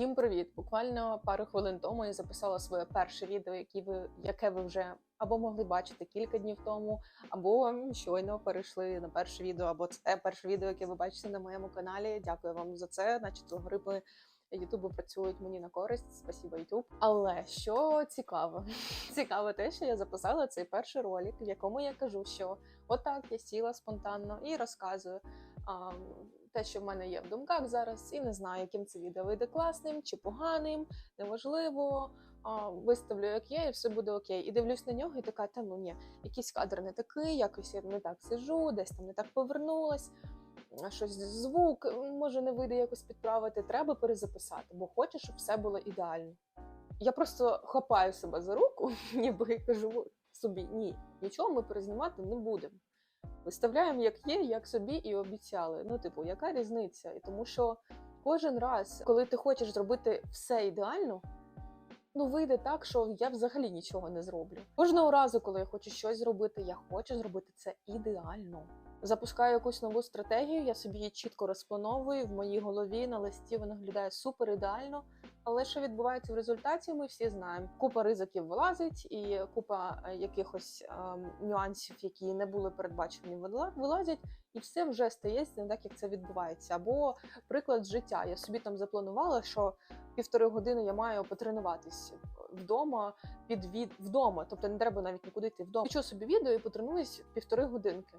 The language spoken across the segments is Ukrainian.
Всім привіт! Буквально пару хвилин тому я записала своє перше відео, яке ви, яке ви вже або могли бачити кілька днів тому, або щойно перейшли на перше відео, або це перше відео, яке ви бачите на моєму каналі. Дякую вам за це. Значить, алгоритми Ютубу працюють мені на користь. Спасибо, Ютуб. Але що цікаво, цікаво те, що я записала цей перший ролик, в якому я кажу, що отак я сіла спонтанно і розказую. Те, що в мене є в думках зараз, і не знаю, яким це відео вийде класним чи поганим, неважливо. Виставлю, як є, і все буде окей. І дивлюсь на нього, і така, та ну ні, якийсь кадр не такий, якось я не так сижу, десь там не так повернулась. Щось звук може не вийде якось підправити. Треба перезаписати, бо хочу, щоб все було ідеально. Я просто хапаю себе за руку, ніби кажу собі: ні, нічого ми перезнімати не будемо. Виставляємо як є, як собі і обіцяли. Ну, типу, яка різниця? І тому що кожен раз, коли ти хочеш зробити все ідеально, ну вийде так, що я взагалі нічого не зроблю. Кожного разу, коли я хочу щось зробити, я хочу зробити це ідеально. Запускаю якусь нову стратегію, я собі її чітко розплановую. В моїй голові на листі вона виглядає супер ідеально. Але що відбувається в результаті, ми всі знаємо. Купа ризиків вилазить, і купа е, якихось ем, нюансів, які не були передбачені, вила- вилазять, і все вже стається не так, як це відбувається. Або приклад життя. Я собі там запланувала, що півтори години я маю потренуватись вдома під від вдома, тобто не треба навіть нікуди йти вдома. Включу собі відео і потренуюсь півтори годинки.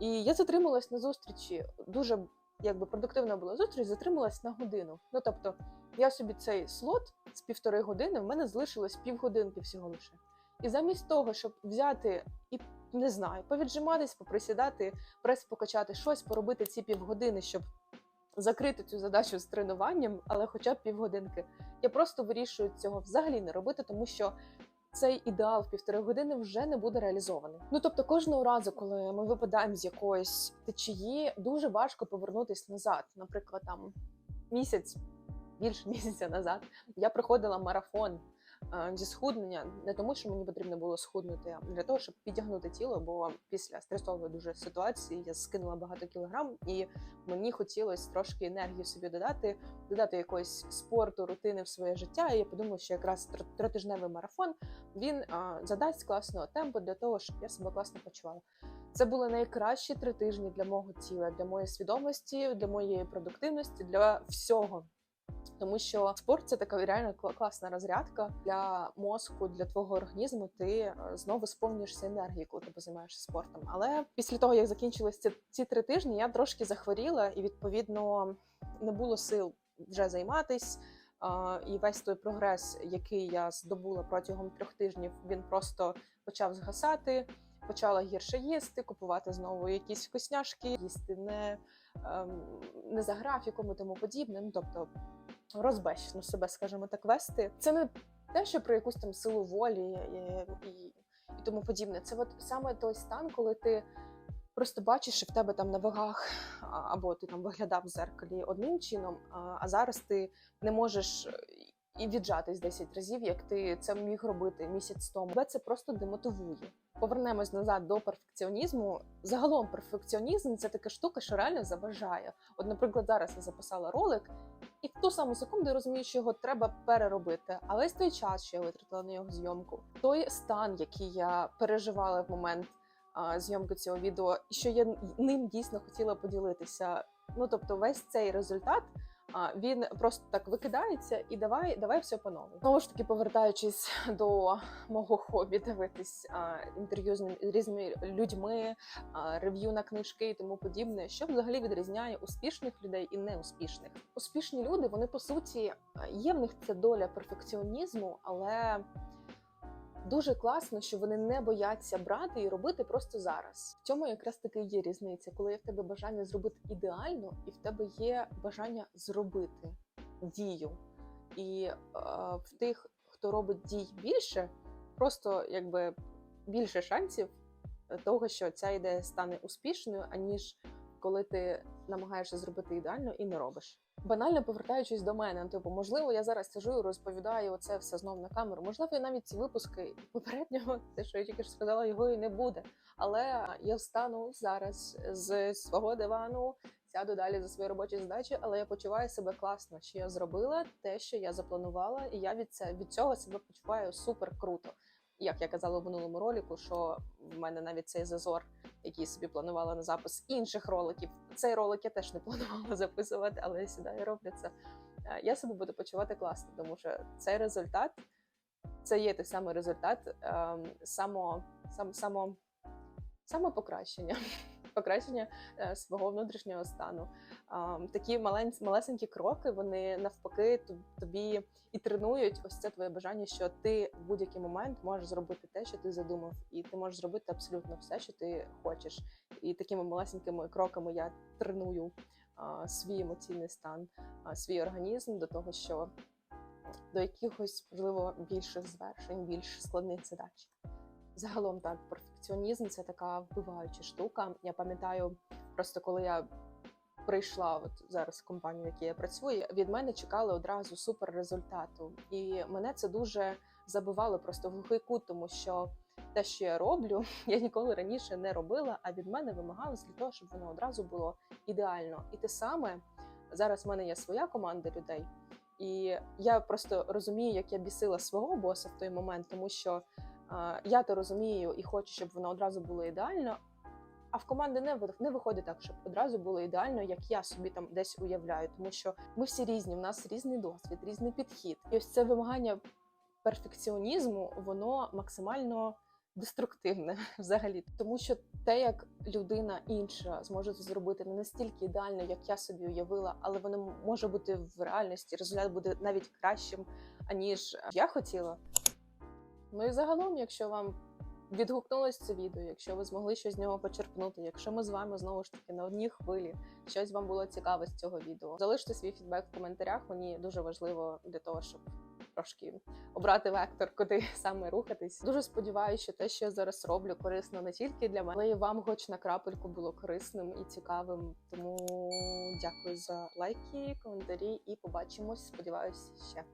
І я затрималась на зустрічі. Дуже якби продуктивна була зустріч, затрималась на годину. Ну тобто, я собі цей слот з півтори години, в мене залишилось півгодинки всього лише. І замість того, щоб взяти і не знаю, повіджиматись, поприсідати, прес покачати щось, поробити ці півгодини, щоб закрити цю задачу з тренуванням, але хоча б півгодинки, я просто вирішую цього взагалі не робити, тому що цей ідеал в півтори години вже не буде реалізований. Ну тобто, кожного разу, коли ми випадаємо з якоїсь течії, дуже важко повернутись назад. Наприклад, там місяць, більше місяця назад, я проходила марафон е, зі схуднення, не тому, що мені потрібно було схуднути, а для того, щоб підтягнути тіло, бо після стресової дуже ситуації я скинула багато кілограм, і мені хотілося трошки енергії собі додати, додати якогось спорту, рутини в своє життя. І я подумала, що якраз тротижневий марафон він а, задасть класного темпу для того, щоб я себе класно почувала. Це були найкращі три тижні для мого тіла, для моєї свідомості, для моєї продуктивності, для всього. Тому що спорт це така реально класна розрядка для мозку, для твого організму. Ти е, знову сповнюєшся енергії, коли ти позаймаєшся спортом. Але після того, як закінчились ці, ці три тижні, я трошки захворіла, і відповідно не було сил вже займатись. І весь той прогрес, який я здобула протягом трьох тижнів, він просто почав згасати. Почала гірше їсти, купувати знову якісь вкусняшки, їсти не, не за графіком і тому подібне. Ну тобто розбещено себе, скажімо так, вести. Це не те, що про якусь там силу волі і, і, і тому подібне. Це от саме той стан, коли ти просто бачиш, що в тебе там на вагах, або ти там виглядав в зеркалі одним чином, а зараз ти не можеш. І віджатись 10 разів, як ти це міг робити місяць тому. Тебе це просто демотивує. Повернемось назад до перфекціонізму. Загалом перфекціонізм це така штука, що реально заважає. От, наприклад, зараз я записала ролик, і в ту саму секунду я розумію, що його треба переробити. А весь той час, що я витратила на його зйомку, той стан, який я переживала в момент а, зйомки цього відео, і що я ним дійсно хотіла поділитися. Ну тобто, весь цей результат. Він просто так викидається і давай, давай все по новому. Знову ж таки, повертаючись до мого хобі, дивитись інтерв'ю з різними людьми, рев'ю на книжки і тому подібне, що взагалі відрізняє успішних людей і неуспішних. Успішні люди, вони по суті є в них ця доля перфекціонізму, але дуже класно, що вони не бояться брати і робити просто зараз. В цьому якраз таки є різниця, коли є в тебе бажання зробити ідеально, і в тебе є бажання зробити дію. І е, в тих, хто робить дій більше, просто якби більше шансів того, що ця ідея стане успішною, аніж коли ти намагаєшся зробити ідеально і не робиш. Банально повертаючись до мене, типу, можливо, я зараз сижу і розповідаю оце все знов на камеру. Можливо, і навіть ці випуски попереднього, те, що я тільки що сказала, його і не буде. Але я встану зараз з свого дивану, сяду далі за свої робочі задачі, але я почуваю себе класно, що я зробила те, що я запланувала, і я від це від цього себе почуваю супер круто. Як я казала в минулому ролику, що в мене навіть цей зазор, який собі планувала на запис інших роликів. Цей ролик я теж не планувала записувати, але я сідаю роблю це. Е, Я себе буду почувати класно, тому що цей результат це є той самий результат само, само, сам, само, самопокращення, покращення е, свого внутрішнього стану. Такі малесенькі кроки, вони навпаки тобі і тренують ось це твоє бажання, що ти в будь-який момент можеш зробити те, що ти задумав, і ти можеш зробити абсолютно все, що ти хочеш. І такими малесенькими кроками я треную свій емоційний стан, свій організм до того, що до якихось можливо більших звершень, більш складних задач. Загалом так, перфекціонізм це така вбиваюча штука. Я пам'ятаю, просто коли я прийшла от зараз в компанію, в якій я працюю, від мене чекали одразу супер результату. І мене це дуже забивало просто в глухий кут, тому що те, що я роблю, я ніколи раніше не робила, а від мене вимагалось для того, щоб воно одразу було ідеально. І те саме зараз в мене є своя команда людей. І я просто розумію, як я бісила свого боса в той момент, тому що я то розумію і хочу, щоб воно одразу було ідеально. А в команди не не виходить так, щоб одразу було ідеально, як я собі там десь уявляю, тому що ми всі різні, в нас різний досвід, різний підхід. І ось це вимагання перфекціонізму, воно максимально деструктивне взагалі, тому що те, як людина інша зможе це зробити не настільки ідеально, як я собі уявила, але воно може бути в реальності. Результат буде навіть кращим, аніж я хотіла. Ну і загалом, якщо вам відгукнулось це відео, якщо ви змогли щось з нього почерпнути, якщо ми з вами знову ж таки на одній хвилі, щось вам було цікаве з цього відео, залиште свій фідбек в коментарях. Мені дуже важливо для того, щоб трошки обрати вектор, куди саме рухатись. Дуже сподіваюся, що те, що я зараз роблю, корисно не тільки для мене, але й вам, хоч на крапельку, було корисним і цікавим. Тому дякую за лайки, коментарі і побачимось. Сподіваюсь, ще.